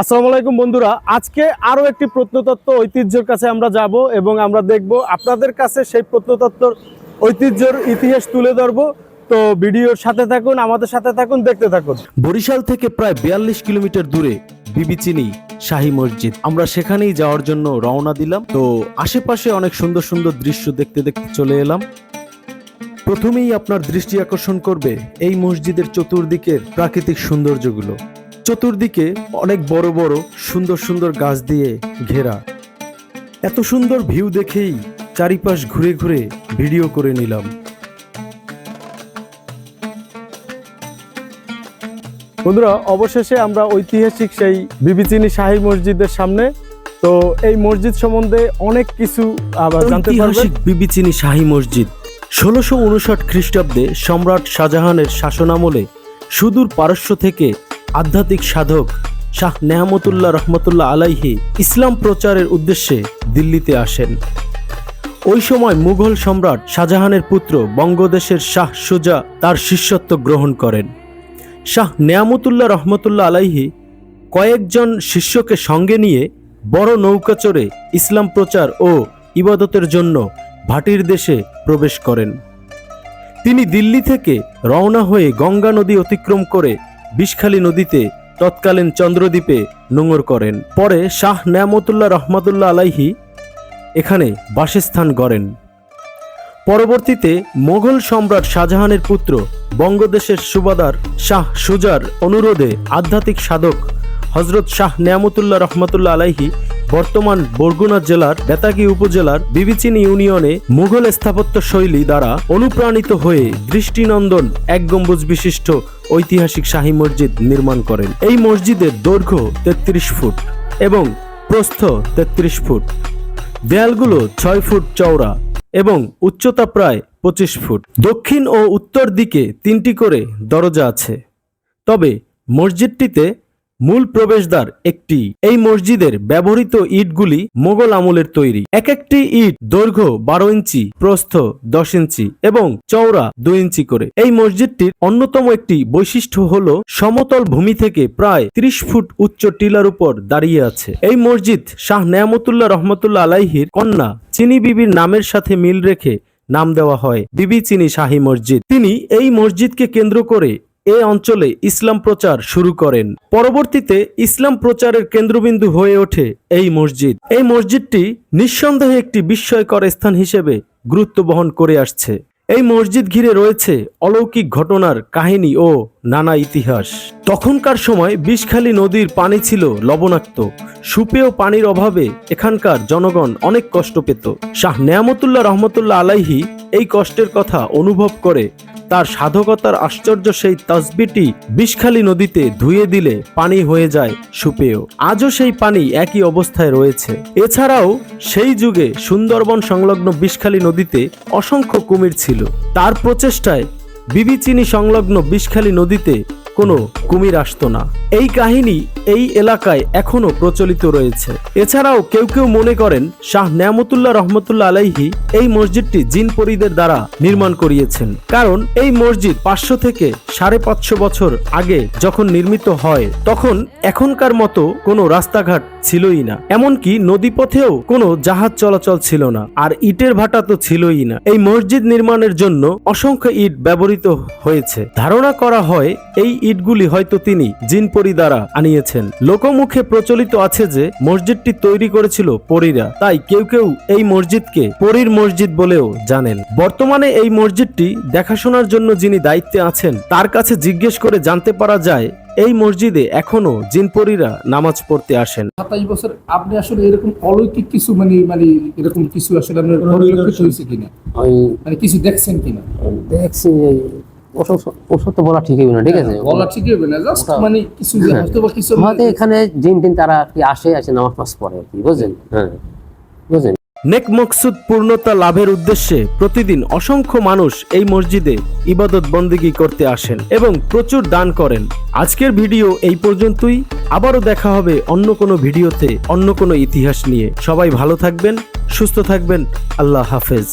আসসালামু আলাইকুম বন্ধুরা, আজকে আরও একটি প্রত্নতত্ত্ব ঐতিহ্যের কাছে আমরা যাব এবং আমরা দেখব আপনাদের কাছে সেই প্রত্নতত্ত্বর ঐতিহ্যের ইতিহাস তুলে ধরবো। তো ভিডিওর সাথে থাকুন, আমাদের সাথে থাকুন, দেখতে থাকুন। বরিশাল থেকে প্রায় বিয়াল্লিশ কিলোমিটার দূরে বিবিচিনি শাহী মসজিদ। আমরা সেখানেই যাওয়ার জন্য রওনা দিলাম। তো আশেপাশে অনেক সুন্দর সুন্দর দৃশ্য দেখতে দেখতে চলে এলাম। প্রথমেই আপনার দৃষ্টি আকর্ষণ করবে এই মসজিদের চতুর্দিকের প্রাকৃতিক সৌন্দর্যগুলো। চতুর্দিকে অনেক বড় বড় সুন্দর সুন্দর গাছ দিয়ে ঘেরা। এত সুন্দর ভিউ দেখেই চারিপাশ ঘুরে ঘুরে ভিডিও করে নিলাম। বন্ধুরা, অবশেষে আমরা ঐতিহাসিক সেই বিবিচিনি শাহী মসজিদের সামনে। তো এই মসজিদ সম্বন্ধে অনেক কিছু আবার জানতে ঐতিহাসিক বিবিচিনি শাহী মসজিদ। ষোলোশো উনষাট খ্রিস্টাব্দে সম্রাট শাহজাহানের শাসনামলে সুদূর পারস্য থেকে আধ্যাত্মিক সাধক শাহ নেহামতুল্লাহ রহমতুল্লাহ আলাইহি ইসলাম প্রচারের উদ্দেশ্যে দিল্লিতে আসেন। ওই সময় মুঘল সম্রাট শাহজাহানের পুত্র বঙ্গদেশের শাহ সুজা তার শিষ্যত্ব গ্রহণ করেন। শাহ নেয়ামতুল্লাহ রহমতুল্লাহ আলাইহি কয়েকজন শিষ্যকে সঙ্গে নিয়ে বড় নৌকা চড়ে ইসলাম প্রচার ও ইবাদতের জন্য ভাটির দেশে প্রবেশ করেন। তিনি দিল্লি থেকে রওনা হয়ে গঙ্গা নদী অতিক্রম করে বিষখালী নদীতে তৎকালীন চন্দ্রদ্বীপে নোঙর করেন। পরে শাহ নেয়ামতুল্লাহ রহমতুল্লাহ আলাইহি এখানে বাসস্থান গড়েন। পরবর্তীতে মোগল সম্রাট শাহজাহানের পুত্র বঙ্গদেশের সুবাদার শাহ সুজার অনুরোধে আধ্যাত্মিক সাধক হজরত শাহ নেয়ামতুল্লাহ রহমতুল্লাহ আলাইহি বর্তমান বরগুনা জেলার, বেতাগী উপজেলার বিবিচিনি ইউনিয়নে মুঘল স্থাপত্য শৈলী দ্বারা অনুপ্রাণিত হয়ে দৃষ্টিনন্দন এক গম্বুজ বিশিষ্ট ঐতিহাসিক শাহী মসজিদ নির্মাণ করেন। এই মসজিদের দৈর্ঘ্য তেত্রিশ ফুট এবং প্রস্থ তেত্রিশ ফুট। দেয়ালগুলো ছয় ফুট চওড়া এবং উচ্চতা প্রায় পঁচিশ ফুট। দক্ষিণ ও উত্তর দিকে তিনটি করে দরজা আছে। তবে মসজিদটিতে মূল প্রবেশদ্বার একটি। এই মসজিদের ব্যবহৃত ইটগুলি মোগল আমলের তৈরি। এক একটি ইট দৈর্ঘ্য বারো ইঞ্চি, প্রস্থ দশ ইঞ্চি এবং চওড়া দুই ইঞ্চি করে। এই মসজিদটির অন্যতম একটি বৈশিষ্ট্য হল, সমতল ভূমি থেকে প্রায় ত্রিশ ফুট উচ্চ টিলার উপর দাঁড়িয়ে আছে। এই মসজিদ শাহ নেয়ামতুল্লাহ রহমতুল্লাহ আলাইহির কন্যা চিনি বিবির নামের সাথে মিল রেখে নাম দেওয়া হয় বিবি চিনি শাহী মসজিদ। তিনি এই মসজিদকে কেন্দ্র করে এ অঞ্চলে ইসলাম প্রচার শুরু করেন। পরবর্তীতে ইসলাম প্রচারের কেন্দ্রবিন্দু হয়ে ওঠে এই মসজিদ। এই মসজিদটি নিঃসন্দেহে একটি বিস্ময়কর স্থান হিসেবে গুরুত্ব বহন করে আসছে। এই মসজিদ ঘিরে রয়েছে অলৌকিক ঘটনার কাহিনী ও নানা ইতিহাস। তখনকার সময় বিষখালী নদীর পানি ছিল লবণাক্ত। সুপেয় পানির অভাবে এখানকার জনগণ অনেক কষ্ট পেত। শাহ নেয়ামতুল্লাহ রহমতুল্লাহ আলাইহি এই কষ্টের কথা অনুভব করে তার সাধকতার আশ্চর্য সেই তসবিটি বিষখালী নদীতে ধুয়ে দিলে পানি হয়ে যায় সুপেয়। আজও সেই পানি একই অবস্থায় রয়েছে। এছাড়াও সেই যুগে সুন্দরবন সংলগ্ন বিষখালী নদীতে অসংখ্য কুমির ছিল। তার প্রচেষ্টায় বিবিচিনি সংলগ্ন বিষখালী নদীতে কোনো কুমির আসতো না। এই কাহিনী এই এলাকায় এখনও প্রচলিত রয়েছে। এছাড়াও কেউ কেউ মনে করেন শাহ নেয়ামতুল্লাহ রহমতুল্লাহ আলাইহি এই মসজিদটি জিন পরিদের দ্বারা নির্মাণ করিয়েছেন। কারণ এই মসজিদ পাঁচশো থেকে সাড়ে পাঁচশো বছর আগে যখন নির্মিত হয়, তখন এখনকার মতো কোনো রাস্তাঘাট ছিলই না। এমনকি নদীপথেও কোনো জাহাজ চলাচল ছিল না, আর ইটের ভাটা তো ছিলই না। এই মসজিদ নির্মাণের জন্য অসংখ্য ইট ব্যবহৃত হয়েছে। ধারণা করা হয় এই ইটগুলি হয়তো তিনি জিনপরি দ্বারা আনিয়েছেন। লোকমুখে প্রচলিত আছে যে মসজিদটি তৈরি করেছিল পরীরা। তাই কেউ কেউ এই মসজিদকে পরীর মসজিদ বলেও জানেন। বর্তমানে এই মসজিদটি দেখাশোনার জন্য যিনি দায়িত্বে আছেন তার কাছে জিজ্ঞেস করে জানতে পারা যায় এই মসজিদে এখনও জিনপরীরা নামাজ পড়তে আসেন। সাতাশ বছর আপনি আসলে এরকম অলৌকিক কিছু মানে মানে এরকম কিছু আসলে আপনার পরিলক্ষিত হয়েছে কিনা? মানে কিছু দেখছেন কিনা? দেখছি ওষুধ ওষুধ তো বলা ঠিক হবে না ঠিক আছে? বলা ঠিক হবে না জাস্ট মানে কিছু হয়তো বা কিছু হয়তো এখানে জিন টিন তারা কি আসে আসে নামাজ পড়ে আর কি বুঝলেন? হ্যাঁ বুঝলেন? নেক মকসুদ পূর্ণতা লাভের উদ্দেশ্যে প্রতিদিন অসংখ্য মানুষ এই মসজিদে ইবাদত বন্দিগি করতে আসেন এবং প্রচুর দান করেন। আজকের ভিডিও এই পর্যন্তই। আবারও দেখা হবে অন্য কোনো ভিডিওতে অন্য কোনো ইতিহাস নিয়ে। সবাই ভালো থাকবেন সুস্থ থাকবেন। আল্লাহ হাফেজ।